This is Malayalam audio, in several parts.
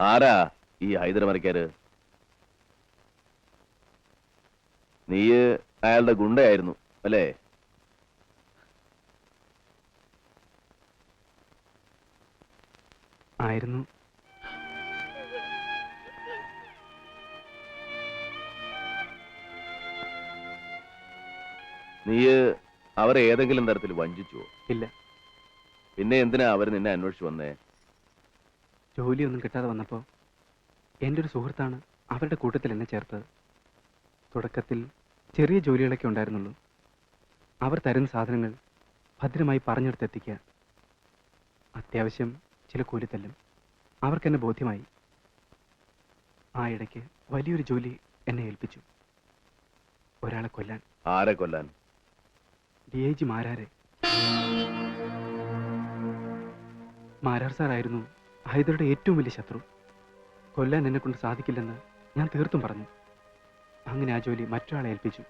ആരാ ഈ ഹൈദരമരക്കാര് നീ അയാളുടെ ഗുണ്ടയായിരുന്നു അല്ലേ? ആയിരുന്നു. നീ അവരെ ഏതെങ്കിലും തരത്തിൽ വഞ്ചിച്ചുവോ? ഇല്ല. പിന്നെ എന്തിനാ അവർ നിന്നെ അന്വേഷിച്ചു വന്നേ? ജോലിയൊന്നും കിട്ടാതെ വന്നപ്പോൾ എന്റെ ഒരു സുഹൃത്താണ് അവരുടെ കൂട്ടത്തിൽ എന്നെ ചേർത്തത്. തുടക്കത്തിൽ ചെറിയ ജോലികളൊക്കെ ഉണ്ടായിരുന്നുള്ളൂ. അവർ തരുന്ന സാധനങ്ങൾ ഭദ്രമായി പറഞ്ഞെടുത്തെത്തിക്കുക. അത്യാവശ്യം ചില കൂലിത്തല്ലും. അവർക്കെന്നെ ബോധ്യമായി. ആ ഇടയ്ക്ക് വലിയൊരു ജോലി എന്നെ ഏൽപ്പിച്ചു. ഒരാളെ കൊല്ലാൻ. ആരെ കൊല്ലാൻ? ഡി ഐ ജി മാരാരെ. മാരാർ സാറായിരുന്നു ഹൈദരുടെ ഏറ്റവും വലിയ ശത്രു. കൊല്ലാൻ എന്നെ കൊണ്ട് സാധിക്കില്ലെന്ന് ഞാൻ തീർത്തും പറഞ്ഞു. അങ്ങനെ ആ ജോലി മറ്റൊരാളെ ഏൽപ്പിച്ചു.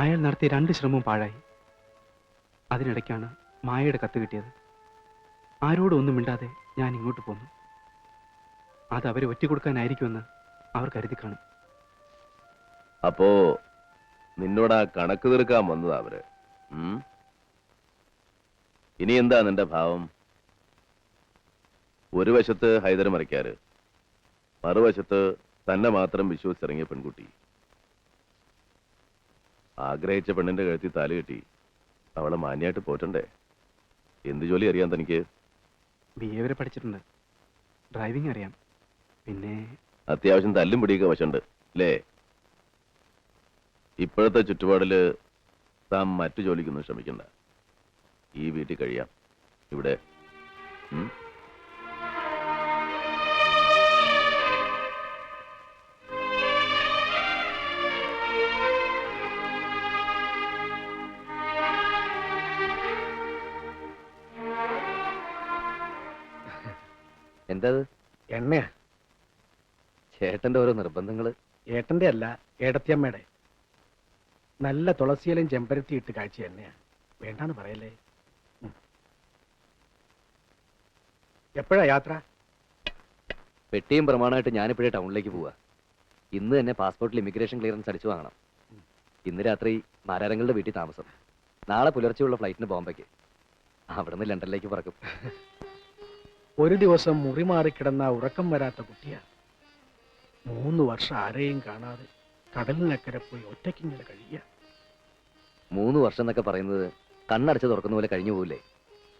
അയാൾ നടത്തിയ രണ്ട് ശ്രമവും പാഴായി. അതിനിടയ്ക്കാണ് മായയുടെ കത്ത് കിട്ടിയത്. ആരോടും ഒന്നും മിണ്ടാതെ ഞാൻ ഇങ്ങോട്ട് പോന്നു. അത് അവരെ ഒറ്റ കൊടുക്കാനായിരിക്കുമെന്ന് അവർ കരുതി കാണും. അപ്പോ നിന്നോട് ആ കണക്ക് തീർക്കാൻ വന്നതാ അവർ. ഇനി എന്താ നിന്റെ ഭാവം? ഒരു വശത്ത് ഹൈദരമരക്കാര് മറുവശത്ത് തന്നെ മാത്രം വിശ്വസിച്ചിറങ്ങിയ പെൺകുട്ടി. ആഗ്രഹിച്ച പെണ്ണിന്റെ കഴുത്തിൽ താലി കെട്ടി അവളെ മാന്യായിട്ട് പോറ്റണ്ടേ? എന്ത് ജോലി അറിയാം തനിക്ക്? ബി എ വരെ പഠിച്ചിട്ടുണ്ട്. ഡ്രൈവിംഗ് അറിയാം. പിന്നെ അത്യാവശ്യം തല്ലും പിടിയൊക്കെ വശമുണ്ട് അല്ലേ? ഇപ്പോഴത്തെ ചുറ്റുപാടിൽ താൻ മറ്റു ജോലിക്കൊന്നും ശ്രമിക്കണ്ട. ഈ വീട്ടിൽ കഴിയാം. ഇവിടെ. ഉം? എന്താ ഇത്? എണ്ണയാ. ചേട്ടന്റെ ഓരോ നിർബന്ധങ്ങൾ. ഏട്ടന്റെ അല്ല ഏടത്തിയമ്മയുടെ. നല്ല തുളസിയിലും ചെമ്പരത്തി ഇട്ട് കാഴ്ച എണ്ണയാ. വേണ്ടാന്ന് പറയല്ലേ? എപ്പോഴാ യാത്ര? പെട്ടിയും പ്രമാണമായിട്ട് ഞാനിപ്പോഴേ ടൗണിലേക്ക് പോവാ. ഇന്ന് തന്നെ പാസ്പോർട്ടിൽ ഇമിഗ്രേഷൻ ക്ലിയറൻസ് അടിച്ചു വാങ്ങണം. ഇന്ന് രാത്രി മാരാരങ്ങളുടെ വീട്ടിൽ താമസം. നാളെ പുലർച്ചെയുള്ള ഫ്ലൈറ്റിന് ബോംബെക്ക്. അവിടുന്ന് ലണ്ടനിലേക്ക് പറക്കും. ഒരു ദിവസം മുറി മാറിക്കിടന്ന ഉറക്കം വരാത്ത കുട്ടിയാ മൂന്ന് വർഷം ആരെയും കാണാതെ കടലിനക്കരെ പോയി ഒറ്റയ്ക്കിങ്ങനെ കഴിയുക മൂന്ന് വർഷം എന്നൊക്കെ പറയുന്നത് കണ്ണടച്ച് തുറക്കുന്ന പോലെ കഴിഞ്ഞു പോകില്ലേ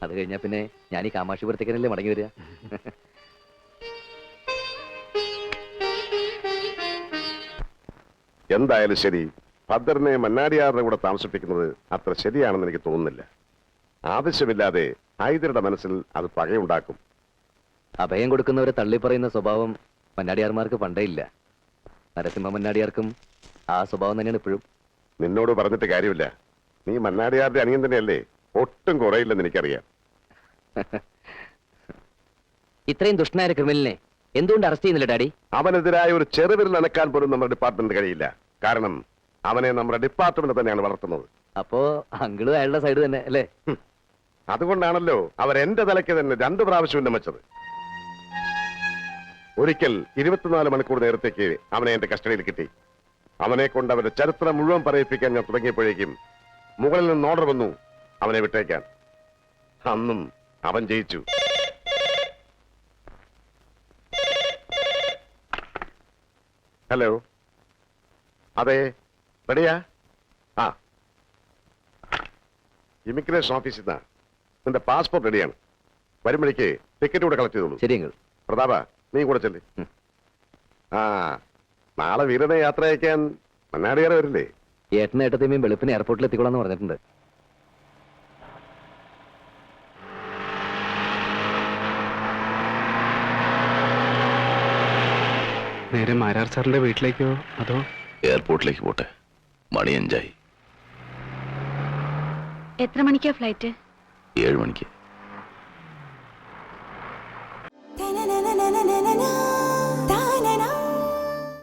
അത് കഴിഞ്ഞാൽ പിന്നെ ഞാൻ ഈ കാമാക്ഷിപുരത്തേക്കനല്ലേ മടങ്ങി വരിക. എന്തായാലും ശരി. ഭദ്രനെ മന്നാടിയാറിന്റെ കൂടെ താമസിപ്പിക്കുന്നത് അത്ര ശരിയാണെന്ന് എനിക്ക് തോന്നുന്നില്ല. ആവശ്യമില്ലാതെ ഹൈദരുടെ മനസ്സിൽ അത് പകയുണ്ടാക്കും. അഭയം കൊടുക്കുന്നവരെ തള്ളിപ്പറയുന്ന സ്വഭാവം മന്നാടിയാർമാർക്ക് പണ്ടേ ഇല്ല. നരസിംഹ മന്നാടിയാർക്കും ആ സ്വഭാവം തന്നെയാണ് ഇപ്പോഴും. നിന്നോട് പറഞ്ഞിട്ട് കാര്യമില്ല. നീ മന്നാടിയാറിന്റെ അനിയൻ തന്നെയല്ലേ? ഒട്ടും കുറയില്ലെന്ന് എനിക്കറിയാം. ഇത്രയും ദുഷ്ടനായ ഒരു ക്രിമിനലിനെ എന്തുകൊണ്ട് അറസ്റ്റ് ചെയ്യുന്നില്ല ഡാഡി? അവനെതിരായ ഒരു ചെറുവിരൽ അനക്കാൻ പോലും നമ്മുടെ ഡിപ്പാർട്ട്മെന്റ് കഴിയില്ല. കാരണം അവനെ നമ്മുടെ ഡിപ്പാർട്ട്മെന്റ് തന്നെയാണ് വളർത്തുന്നത്. അപ്പോ അങ്കിളും അയാളുടെ സൈഡ് തന്നെ അല്ലേ? അതുകൊണ്ടാണല്ലോ അവർ എന്റെ തലയ്ക്ക് തന്നെ രണ്ടു പ്രാവശ്യം ഉന്നമിച്ചത് ഒരിക്കൽ ഇരുപത്തിനാല് മണിക്കൂർ നേരത്തേക്ക് അവനെ എന്റെ കസ്റ്റഡിയിൽ കിട്ടി. അവനെ കൊണ്ട് അവന്റെ ചരിത്രം മുഴുവൻ പറയിപ്പിക്കാൻ ഞാൻ തുടങ്ങിയപ്പോഴേക്കും മുകളിൽ നിന്ന് ഓർഡർ വന്നു അവനെ വിട്ടേക്കാൻ. അന്നും അവൻ ജയിച്ചു. ഹലോ? അതെ റെഡിയാ? ആ. ഇമിഗ്രേഷൻ ഓഫീസിൽ നിന്നാ. നിന്റെ പാസ്പോർട്ട് റെഡിയാണ് വരുമ്പോഴേക്ക് ടിക്കറ്റ് കൂടെ കളക്ട് ചെയ്തോളൂ. ശരി പ്രതാപ നീ കൂടെ ചെല്ല്. ആ നാളെ വീരനെ യാത്ര അയക്കാൻ മണ്ണാടിയാറെ വരില്ലേ? ഏട്ടനും ഏട്ടത്തെയും വെളുപ്പിന് എയർപോർട്ടിൽ എത്തിക്കോളാന്ന് പറഞ്ഞിട്ടുണ്ട്. നേരെ മാരാർ സാറിന്റെ വീട്ടിലേക്കോ അതോ? എയർപോർട്ടിലേക്ക് പോട്ടെ. മണി അഞ്ചായി. എത്ര മണിക്കാ ഫ്ലൈറ്റ് ഏഴ് മണിക്ക്.